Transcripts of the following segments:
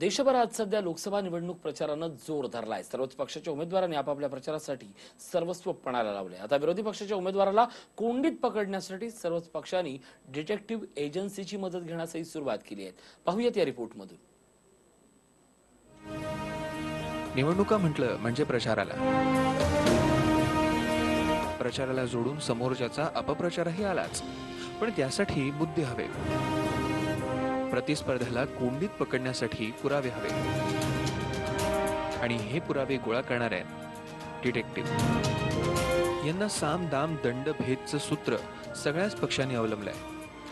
देशभरात सध्या लोकसभा निवडणूक प्रचारानं जोर धरलाय. सर्वच पक्षाच्या उमेदवारांनी आपापल्या प्रचारासाठी सर्वस्व पणाला लावले आता विरोधी पक्षाच्या उमेदवाराला कोंडीत पकडण्यासाठी सर्वच पक्षांनी डिटेक्टिव्ह एजन्सीची मदत घेण्यासही सुरुवात केली आहे. पाहूयात या रिपोर्टमधून. निवडणुका म्हटलं म्हणजे प्रचाराला. प्रचाराला जोडून समोरच्याचा अपप्रचारही आलाच. पण त्यासाठी मुद्दे हवे. प्रतिस्पर्ध्याला कोंडीत पकडण्यासाठी पुरावे हवे. आणि हे पुरावे गोळा करणार आहेत डिटेक्टिव्ह यांना साम दाम दंड भेदचं सूत्र सगळ्याच पक्षांनी अवलंबलंय.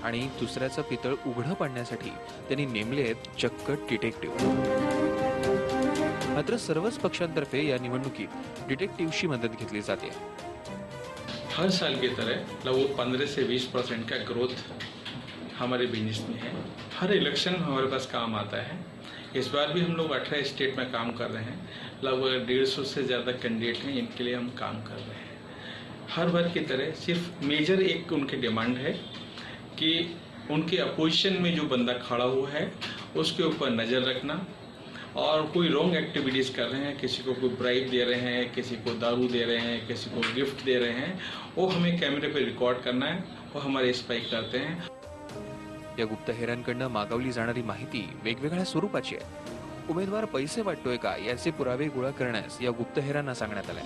आणि दुसऱ्याचं पितळ उघडं पाडण्यासाठी त्यांनी नेमले आहेत चक्क डिटेक्टिव्ह मात्र सर्वच पक्षांतर्फे या निवडणुकीत डिटेक्टिव्हची मदत घेतली जाते. हर साल की तरह लगभग पंद्रह से बीस परसेंट का ग्रोथ हमारे बिजनेस में है। हर इलेक्शन में हमारे पास काम आता है। इस बार भी हम लोग अठारह स्टेट में काम कर रहे हैं। लगभग डेढ़ सौ से ज़्यादा कैंडिडेट हैं, इनके लिए हम काम कर रहे हैं। हर बार की तरह सिर्फ़ मेजर एक उनकी डिमांड है कि उनके अपोजिशन में जो बंदा खड़ा हुआ है, उसके ऊपर नज़र रखना और कोई रॉन्ग एक्टिविटीज़ कर रहे हैं, किसी को कोई ब्राइब दे रहे हैं, किसी को दारू दे रहे हैं, किसी को गिफ्ट दे रहे हैं, वो हमें कैमरे पे रिकॉर्ड करना है, वो हमारे स्पाइक करते हैं। या गुप्तहेरांकडनं मागवली जाणारी माहिती वेगवेगळ्या स्वरूपाची आहे. उमेदवार पैसे वाटतोय का याचे पुरावे गोळा करण्यास या गुप्तहेरांना सांगण्यात आलंय.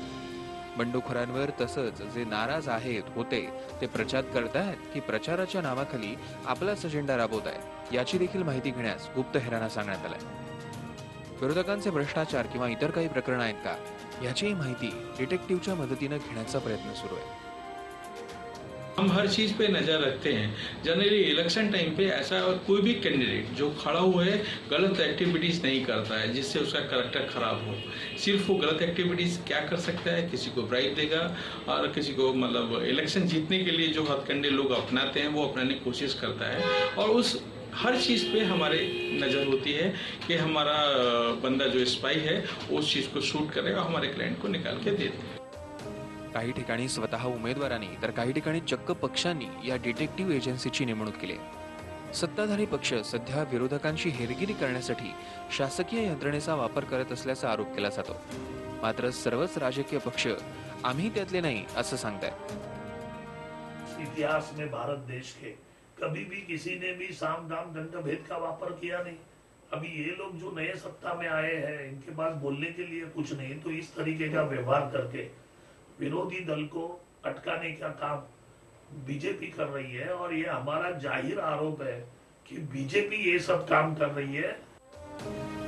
बंडखोरांवर तसंच जे नाराज आहेत होते ते प्रचार करतायत की प्रचाराच्या नावाखाली आपलाच अजेंडा राबवत आहे याची देखील माहिती घेण्यास गुप्तहेरांना सांगण्यात आलंय. विरोधकांचे भ्रष्टाचार किंवा इतर काही प्रकरण आहेत का याचीही माहिती डिटेक्टिव्हच्या मदतीनं घेण्याचा प्रयत्न सुरू आहे. हम हर चीज़ पे नज़र रखते हैं। जनरली इलेक्शन टाइम पे ऐसा कोई भी कैंडिडेट जो खड़ा हुआ है, गलत एक्टिविटीज़ नहीं करता है, जिससे उसका करेक्टर खराब हो। सिर्फ़ वो गलत एक्टिविटीज़ क्या कर सकता है? किसी को ब्राइब देगा और किसी को मतलब इलेक्शन जीतने के लिए जो हथकंडे लोग अपनाते हैं, वो अपनाने की कोशिश करता है। और उस हर चीज़ पे हमारे नज़र होती है कि हमारा बंदा जो स्पाई है, उस चीज़ को शूट करे और हमारे क्लाइंट को निकाल के दे दे। काही ठिकाणी स्वतः उमेदवारांनी तर काही ठिकाणी चक्क पक्षांनी या डिटेक्टिव्ह एजन्सीची नेमणूक केली. सत्ताधारी पक्ष सध्या विरोधकांची हेरगिरी करण्यासाठी शासकीय यंत्रणेचा वापर करत असल्याचा आरोप केला जातो. मात्र सर्वच राजकीय पक्ष आम्ही त्यातले नाही असं सांगतायत. इतिहास में भारत देश के कभी भी किसी ने भी साम दाम दंड भेद का वापर किया नहीं। अभी ये लोग जो नए सत्ता में आए हैं इनके पास बोलने के लिए कुछ नहीं तो इस तरीके का व्यवहार करके विरोधी दल को अटकाने का काम बीजेपी कर रही है और ये हमारा जाहिर आरोप है कि बीजेपी ये सब काम कर रही है।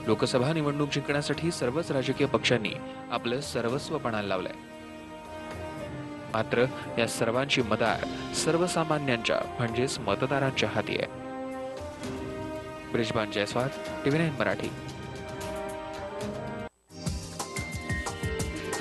लोकसभा निवडणूक जिंकण्यासाठी सर्वच राजकीय पक्षांनी आपलं सर्वस्व पणाला लावलंय. मात्र या सर्वांची मदार सर्वसामान्यांच्या म्हणजेच मतदारांच्या हाती आहे. Brijban Jaiswal TV nine Marathi.